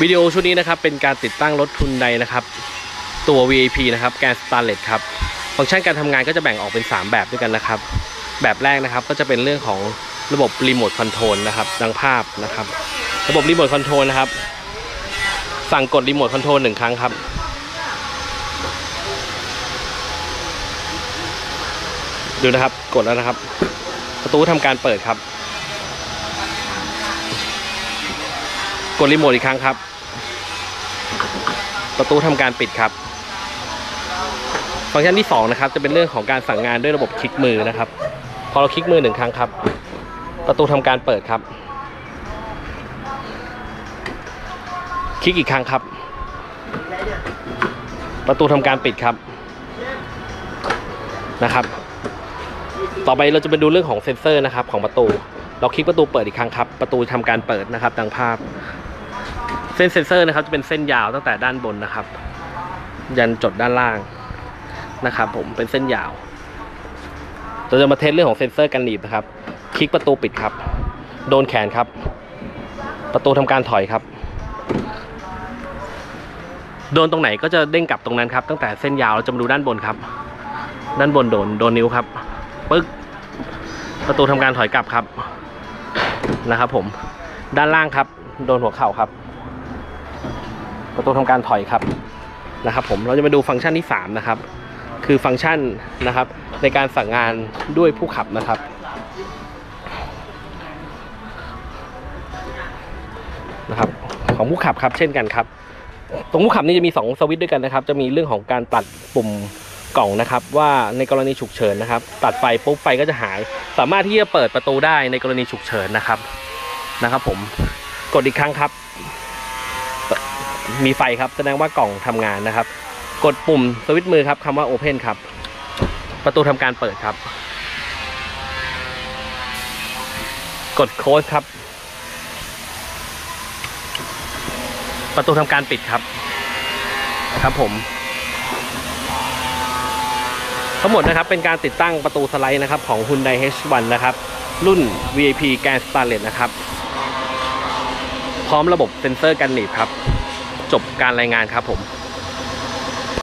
วิดีโอชุดนี้นะครับเป็นการติดตั้งรถทุนใดนะครับ ตัว VIP นะครับแกนสตาร์เลตครับฟังก์ชันการทำงานก็จะแบ่งออกเป็น 3 แบบด้วยกันนะครับ แบบแรกนะครับก็จะเป็นเรื่องของระบบรีโมทคอนโทรลนะครับดังภาพนะครับ ระบบรีโมทคอนโทรลนะครับ สั่งกดรีโมทคอนโทรลหนึ่งครั้งครับดูนะครับกดแล้วนะครับ ประตูทำการเปิดครับ ดรีโมทอีกครั้งครับ ประตูทำการปิดครับ ฟังก์ชันที่ 2 นะครับ จะเป็นเรื่องของการสั่งงานด้วยระบบคลิกมือนะครับ พอเราคลิกมือหนึ่งครั้งครับ ประตูทำการเปิดครับ คลิกอีกครั้งครับ ประตูทำการปิดครับนะครับ ต่อไปเราจะไปดูเรื่องของเซ็นเซอร์นะครับของประตู เราคลิกประตูเปิดอีกครั้งครับ ประตูทำการเปิดนะครับดังภาพ ส้นเซ็นเซอร์นะครับจะเป็นเส้นยาวตั้งแต่ด้านบนนะครับ ยันจดด้านล่างนะครับ ผมเป็นเส้นยาวเราจะมาเทสเรื่องของเซ็นเซอร์กันหนีบนะครับ คลิกประตูปิดครับ โดนแขนครับ ประตูทำการถอยครับ โดนตรงไหนก็จะเด้งกลับตรงนั้นครับ ตั้งแต่เส้นยาวเราจะมาดูด้านบนครับ ด้านบนโดนโดนนิ้วครับปึ๊กประตูทำการถอยกลับครับนะครับ ผมด้านล่างครับ โดนหัวเข่าครับ ประตูทำการถอยครับนะครับ ผมเราจะมาดูฟังก์ชันที่ 3 นะครับ คือฟังก์ชันนะครับ ในการสั่งงานด้วยผู้ขับนะครับ นะครับ ของผู้ขับครับเช่นกันครับ ตรงผู้ขับนี่จะมี 2 สวิตช์ด้วยกันนะครับ จะมีเรื่องของการตัดปุ่มกล่องนะครับว่าในกรณีฉุกเฉินนะครับ ตัดไฟปุ๊บไฟก็จะหาย สามารถที่จะเปิดประตูได้ในกรณีฉุกเฉินนะครับนะครับ ผมกดอีกครั้งครับ มีไฟครับ แสดงว่ากล่องทำงานนะครับ กดปุ่มสวิตช์มือครับคำว่า Open ครับ ประตูทำการเปิดครับ กดโค้ดครับ ประตูทำการปิดครับ ครับผม ทั้งหมดนะครับเป็นการติดตั้งประตูสไลด์นะครับของ Hyundai H1 นะครับ รุ่น VIP Grand Starlet นะครับ พร้อมระบบเซ็นเซอร์กันหนีบครับ จบการรายงานครับผม